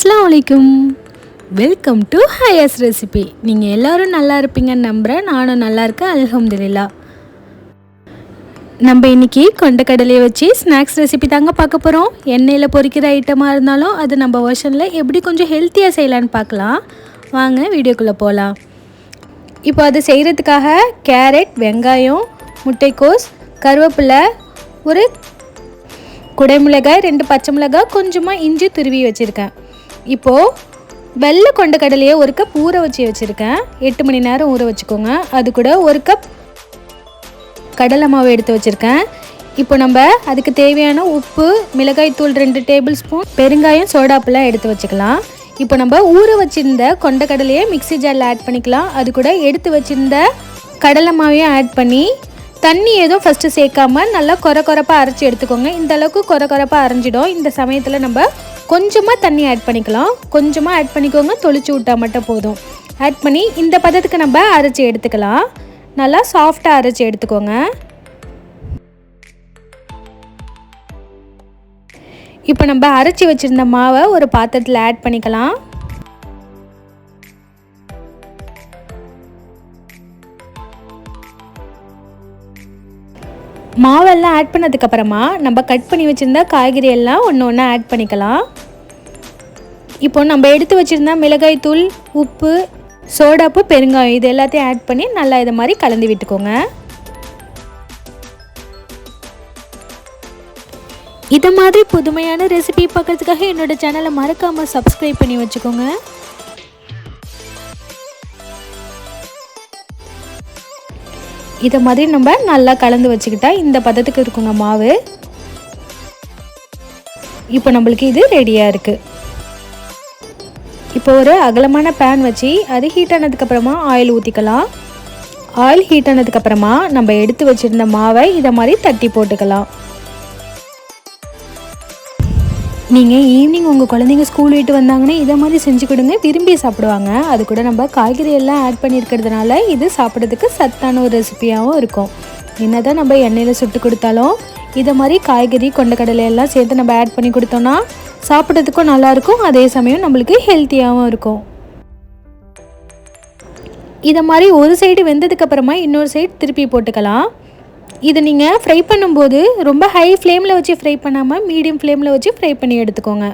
அஸ்லாம் வலைக்கும் welcome to Hiace recipe நீங்கள் எல்லோரும் நல்லா இருப்பீங்கன்னு நம்புகிறேன் நானும் நல்லா இருக்கேன். அலகம்துல்லா நம்ம இன்றைக்கி கொண்டக்கடலையை வச்சு ஸ்நாக்ஸ் ரெசிபி தாங்க பார்க்க போகிறோம் எண்ணெயில் பொரிக்கிற ஐட்டமாக இருந்தாலும் அது நம்ம வருஷனில் எப்படி கொஞ்சம் ஹெல்த்தியாக செய்யலான்னு பார்க்கலாம். வாங்க வீடியோக்குள்ளே போகலாம் இப்போ அது செய்கிறதுக்காக கேரட் வெங்காயம் முட்டைக்கோஸ் கருவேப்பிலை ஒரு குடைமிளகாய் ரெண்டு பச்சை மிளகாய் கொஞ்சமாக இஞ்சி துருவி வச்சுருக்கேன். இப்போது வெள்ளை கொண்ட கடலையை ஒரு கப் ஊற வச்சு வச்சுருக்கேன். எட்டு மணி நேரம் ஊற வச்சுக்கோங்க. அது கூட ஒரு கப் கடலை மாவு எடுத்து வச்சுருக்கேன். இப்போ நம்ம அதுக்கு தேவையான உப்பு மிளகாய் தூள் ரெண்டு டேபிள் ஸ்பூன் பெருங்காயம் சோடாப்பெல்லாம் எடுத்து வச்சுக்கலாம். இப்போ நம்ம ஊற வச்சுருந்த கொண்ட கடலையை மிக்ஸி ஜாரில் ஆட் பண்ணிக்கலாம். அது கூட எடுத்து வச்சுருந்த கடலை மாவையும் ஆட் பண்ணி தண்ணி எதுவும் ஃபஸ்ட்டு சேர்க்காம நல்லா கொர கொரப்பாக அரைச்சி எடுத்துக்கோங்க. இந்த அளவுக்கு கொர கொரப்பாக அரைஞ்சிடும். இந்த சமயத்தில் நம்ம கொஞ்சமாக தண்ணி ஆட் பண்ணிக்கலாம். கொஞ்சமாக ஆட் பண்ணிக்கோங்க தொளிச்சு விட்டால் மட்டும் போதும். ஆட் பண்ணி இந்த பதத்துக்கு நம்ம அரைச்சி எடுத்துக்கலாம். நல்லா சாஃப்டாக அரைச்சி எடுத்துக்கோங்க. இப்போ நம்ம அரைச்சி வச்சுருந்த மாவை ஒரு பாத்திரத்தில் ஆட் பண்ணிக்கலாம். மாவெல்லாம் ஆட் பண்ணதுக்கப்புறமா நம்ம கட் பண்ணி வச்சுருந்த காய்கறி எல்லாம் ஒன்று ஒன்று ஆட் பண்ணிக்கலாம். இப்போ நம்ம எடுத்து வச்சுருந்தா மிளகாய் தூள் உப்பு சோடாப்பு பெருங்காயம் இது எல்லாத்தையும் ஆட் பண்ணி நல்லா இதை மாதிரி கலந்து விட்டுக்கோங்க. இதை மாதிரி புதுமையான ரெசிபி பார்க்கறதுக்காக என்னோட சேனலை மறக்காமல் சப்ஸ்கிரைப் பண்ணி வச்சுக்கோங்க. இதை மாதிரி நம்ம நல்லா கலந்து வச்சுக்கிட்டா இந்த பதத்துக்கு இருக்குங்க மாவு. இப்போ நம்மளுக்கு இது ரெடியாக இருக்குது இப்போ ஒரு அகலமான பேன் வச்சு அது ஹீட் ஆனதுக்கப்புறமா ஆயில் ஊற்றிக்கலாம் ஆயில் ஹீட் ஆனதுக்கப்புறமா நம்ம எடுத்து வச்சுருந்த மாவை இதை மாதிரி தட்டி போட்டுக்கலாம். நீங்கள் ஈவினிங் உங்கள் குழந்தைங்க ஸ்கூல் விட்டு வந்தாங்கன்னா இதை மாதிரி செஞ்சு கொடுங்க விரும்பி சாப்பிடுவாங்க. அது கூட நம்ம காய்கறி எல்லாம் ஆட் பண்ணியிருக்கிறதுனால இது சாப்பிட்றதுக்கு சத்தான ஒரு ரெசிபியாகவும் இருக்கும். என்ன தான் நம்ம எண்ணெயில் சுட்டு கொடுத்தாலும் இதை மாதிரி காய்கறி கொண்டக்கடலை எல்லாம் சேர்த்து நம்ம ஆட் பண்ணி கொடுத்தோன்னா சாப்பிட்றதுக்கும் நல்லாயிருக்கும் அதே சமயம் நம்மளுக்கு ஹெல்த்தியாகவும் இருக்கும். இதை மாதிரி ஒரு சைடு வெந்ததுக்கப்புறமா இன்னொரு சைடு திருப்பி போட்டுக்கலாம். இதை நீங்கள் ஃப்ரை பண்ணும்போது ரொம்ப ஹை ஃப்ளேமில் வச்சு ஃப்ரை பண்ணாமல் மீடியம் ஃப்ளேமில் வச்சு ஃப்ரை பண்ணி எடுத்துக்கோங்க.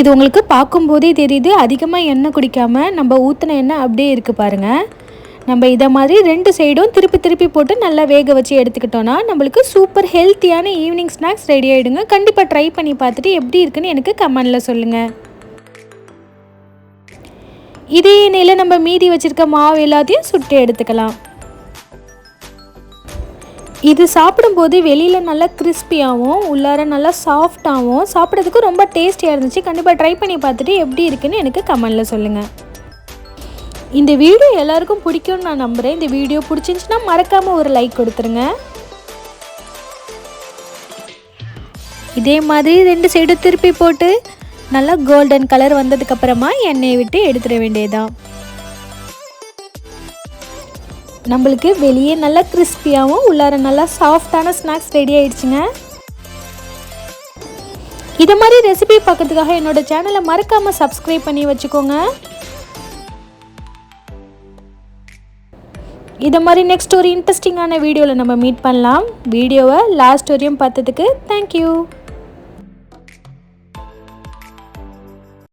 இது உங்களுக்கு பார்க்கும்போதே தெரியுது அதிகமாக எண்ணெய் குடிக்காமல் நம்ம ஊற்றின எண்ணெய் அப்படியே இருக்குது பாருங்கள் நம்ம இதை மாதிரி ரெண்டு சைடும் திருப்பி திருப்பி போட்டு நல்லா வேக வச்சு எடுத்துக்கிட்டோன்னா நம்மளுக்கு சூப்பர் ஹெல்த்தியான ஈவினிங் ஸ்நாக்ஸ் ரெடி ஆகிடுங்க கண்டிப்பாக ட்ரை பண்ணி பார்த்துட்டு எப்படி இருக்குன்னு எனக்கு கமெண்டில் சொல்லுங்கள் இதே எண்ணெயில் நம்ம மீதி வச்சுருக்க மாவு எல்லாத்தையும் சுட்டு எடுத்துக்கலாம். இது சாப்பிடும்போது வெளியில் நல்லா கிறிஸ்பியாகவும் உள்ளார நல்லா சாஃப்டாகவும் சாப்பிட்றதுக்கு ரொம்ப டேஸ்டியாக இருந்துச்சு. கண்டிப்பாக ட்ரை பண்ணி பார்த்துட்டு எப்படி இருக்குன்னு எனக்கு கமெண்டில் சொல்லுங்கள் இந்த வீடியோ எல்லாருக்கும் பிடிக்கும்னு நான் நம்புகிறேன் இந்த வீடியோ பிடிச்சிருந்துச்சுன்னா மறக்காமல் ஒரு லைக் கொடுத்துருங்க. இதே மாதிரி ரெண்டு சைடு திருப்பி போட்டு நல்லா கோல்டன் கலர் வந்ததுக்கப்புறமா எண்ணெயை விட்டு எடுத்துட வேண்டியதுதான். நம்மளுக்கு வெளியே நல்லா கிறிஸ்பியாகவும் உள்ளார நல்லா சாஃப்டான ஸ்நாக்ஸ் ரெடி ஆயிடுச்சுங்க. இதை மாதிரி ரெசிபி பார்க்கறதுக்காக என்னோட சேனலை மறக்காமல் சப்ஸ்கிரைப் பண்ணி வச்சுக்கோங்க. இதை மாதிரி நெக்ஸ்ட் ஒரு இன்ட்ரெஸ்டிங்கான வீடியோவில் நம்ம மீட் பண்ணலாம். வீடியோவை லாஸ்ட் வரையும் பார்த்ததுக்கு தேங்க்யூ